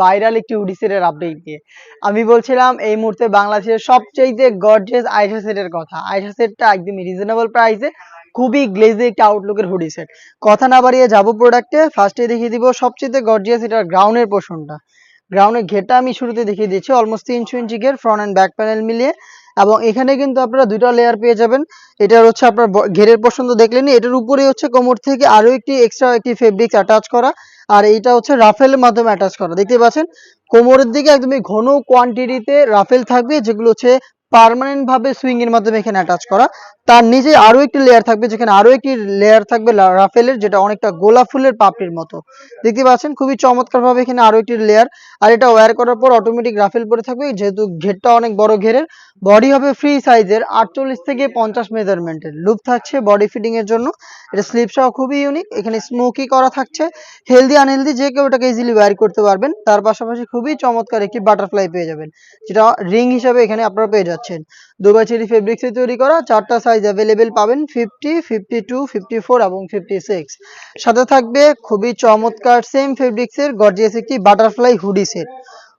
Viral একটি hoodie সেটের update নিয়ে আমি বলছিলাম, এই মুহূর্তে বাংলাদেশের সবচেয়ে গর্জিয়াস আইসা সেটের কথা। আইসা সেটটা একদমই রিজনেবল প্রাইসে খুবই গ্লেজি একটা আউটলুকের হুডি সেট কথা না বাড়িয়ে যাব প্রোডাক্টে ফার্স্টে দেখিয়ে দিব সবচেয়ে গর্জিয়াস এটার গ্রাউন্ডের পোর্শনটা গ্রাউন্ডের ঘেরটা আমি শুরুতে দেখিয়ে দিচ্ছি অলমোস্ট তিনশো ইঞ্চি ঘের ফ্রন্ট অ্যান্ড ব্যাক প্যানেল মিলিয়ে। এবং এখানে কিন্তু আপনারা দুইটা লেয়ার পেয়ে যাবেন। এটার হচ্ছে আপনার ঘেরের তো দেখলেনি এটার উপরে হচ্ছে কোমর থেকে আরও একটি এক্সট্রা একটি ফেব্রিক্স অ্যাটাচ করা। আর এইটা হচ্ছে রাফেলের মাধ্যমে অ্যাটাচ করা। দেখতে পাচ্ছেন? কোমরের দিকে একদমই ঘন কোয়ান্টিটিতে রাফেল থাকবে, যেগুলো হচ্ছে পারমানেন্ট ভাবে সুইং এর মাধ্যমে এখানে অ্যাটাচ করা। তার নিচে আরও একটি লেয়ার থাকবে, যেখানে আরও একটি লেয়ার থাকবে রাফেলের, যেটা অনেকটা গোলাপ ফুলের পাপড়ির মতো। দেখতে পাচ্ছেন, খুবই চমৎকার ভাবে এখানে আরও একটি লেয়ার আর এটা ওয়্যার করার পর অটোমেটিক রাফেল পরে থাকবে, যেহেতু ঘেরটা অনেক বড় ঘেরের। বডি হবে ফ্রি সাইজের আটচল্লিশ থেকে পঞ্চাশ মেজারমেন্টের লুপ থাকছে বডি ফিটিং এর জন্য। এটা স্লিপ সহ খুবই ইউনিক এখানে স্মোকি করা থাকছে। হেলদি আনহেলদি যে কেউ এটাকে ইজিলি ওয়্যার করতে পারবেন, তার পাশাপাশি খুবই চমৎকার একটি বাটারফ্লাই পেয়ে যাবেন। যেটা রিং হিসাবে এখানে আপনারা পেয়ে যাচ্ছেন। দুবাই চেরি ফেব্রিক্সে তৈরি করা, চারটা সাইজ অ্যাভেলেবেল পাবেন fifty fifty two fifty four এবং ফিফটি সিক্স সাথে থাকবে খুবই চমৎকার সেম ফেব্রিক্সের গর্জিয়াস একটি বাটারফ্লাই হুডি সেট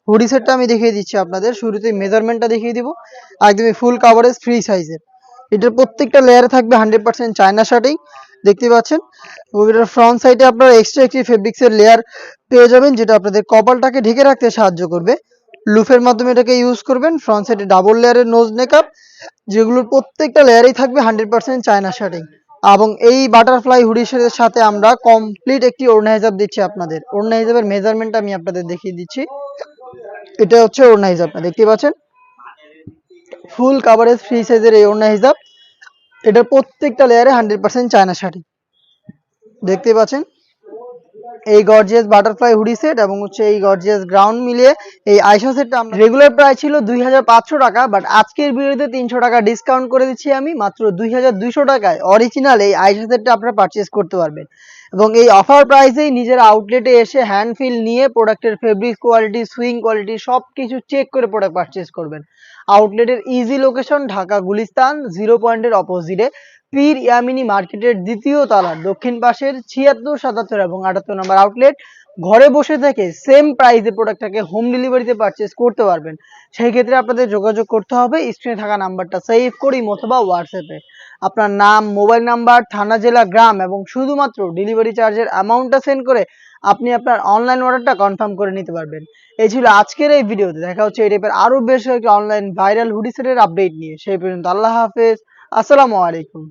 হুডি সেটটা আমি দেখিয়ে দিচ্ছি আপনাদের শুরুতে মেজারমেন্টটা দেখিয়ে দিব। একদমই ফুল কাভারেজ ফ্রি সাইজের এটার প্রত্যেকটা লেয়ারে থাকবে হান্ড্রেড পার্সেন্ট চায়না শার্টিং দেখতে পাচ্ছেন? এটার ফ্রন্ট সাইডে আপনারা এক্সট্রা একটি ফেব্রিক্সের লেয়ার পেয়ে যাবেন, যেটা আপনাদের কপালটাকে ঢেকে রাখতে সাহায্য করবে। লুফের মাধ্যমে এটাকে ইউজ করবেন। ফ্রন্ট সাইডে ডাবল লেয়ারের নোজ মেকআপ যেগুলোর প্রত্যেকটা লেয়ারেই থাকবে হান্ড্রেড পার্সেন্ট চায়না শার্টিং এবং এই বাটারফ্লাই হুডিসের সাথে আমরা কমপ্লিট একটি ওড়না হিসাব দিচ্ছি আপনাদের। ওড়না হিসাবের মেজারমেন্ট আমি আপনাদের দেখিয়ে দিচ্ছি। এটা হচ্ছে ওড়না হিসাবটা দেখতে পাচ্ছেন? ফুল কাভারেজ ফ্রি সাইজের এই ওড়না হিসাব এটার প্রত্যেকটা লেয়ারে হান্ড্রেড পার্সেন্ট চায়না শাড়ি দেখতে পাচ্ছেন? এই গর্জিয়াস বাটারফ্লাই হুডি সেট এবং হচ্ছে এই গর্জিয়াস গ্রাউন্ড মিলিয়ে এই আইসা সেটটা আমরা রেগুলার প্রাইস ছিল দুই হাজার পাঁচশো টাকা বাট আজকের ভিডিওতে তিনশো টাকা ডিসকাউন্ট করে দিচ্ছি আমি, মাত্র দুই হাজার দুইশো টাকায়। অরিজিনাল এই আইসা সেটটা আপনারা পারচেস করতে পারবেন। এবং এই অফার প্রাইসেই নিজের আউটলেটে এসে হ্যান্ড ফিল নিয়ে প্রোডাক্টের ফেব্রিক কোয়ালিটি সুইং কোয়ালিটি সব কিছু চেক করে প্রোডাক্ট পারচেস করবেন। আউটলেটের easy location Dhaka Gulistan zero পয়েন্টের অপোজিটে পীর ইয়ামিনী মার্কেটের দ্বিতীয় তলার দক্ষিণ পাশের ছিয়াত্তর, সাতাত্তর এবং আটাত্তর নম্বর আউটলেট ঘরে বসে থেকে সেম প্রাইসে প্রোডাক্টটাকে হোম ডেলিভারিতে পারচেস করতে পারবেন। সেই ক্ষেত্রে আপনাদের যোগাযোগ করতে হবে স্ক্রিনে থাকা নাম্বারটা সেভ করি অথবা হোয়াটসঅ্যাপে আপনার নাম মোবাইল নাম্বার থানা, জেলা, গ্রাম এবং শুধুমাত্র ডেলিভারি চার্জের অ্যামাউন্টটা সেন্ড করে আপনি আপনার অনলাইন অর্ডারটা কনফার্ম করে নিতে পারবেন। এই ছিল আজকের এই ভিডিওতে দেখা হচ্ছে এই টাইপের আরও বেশ কয়েকটি অনলাইন ভাইরাল হুডিসেটের আপডেট নিয়ে। সেই পর্যন্ত আল্লাহ হাফেজ। আসসালামু আলাইকুম।